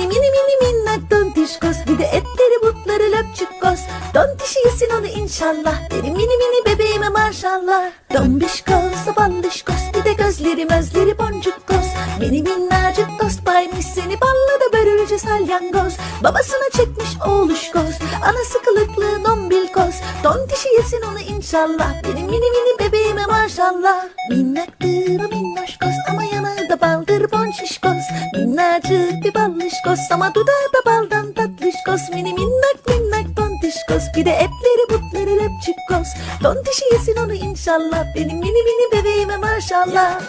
Mini mini minnak tontişkos Bir de etleri butları löpçükkos Tontişi yesin onu inşallah. Benim mini mini bebeğime maşallah. Dombişkos ballışkos Bir de gözleri mözleri boncukkos Mini minnacık tost baymış seni. Balla da börülce salyangoz. Babasına çekmiş oğluşkos Anası kılıklı dombilkos Tontişi yesin onu inşallah. Benim mini mini bebeğime maşallah. Minnaktır o minnoşkos Ama yanı da baldır bonşişkos Minnacık bir ballışkos Ama dudağı da baldan tatlışkos. Mini minnak minnak tontişkos. Bir de etleri butları löpçükkos Tontişi yesin onu inşallah. Benim mini mini bebeğime maşallah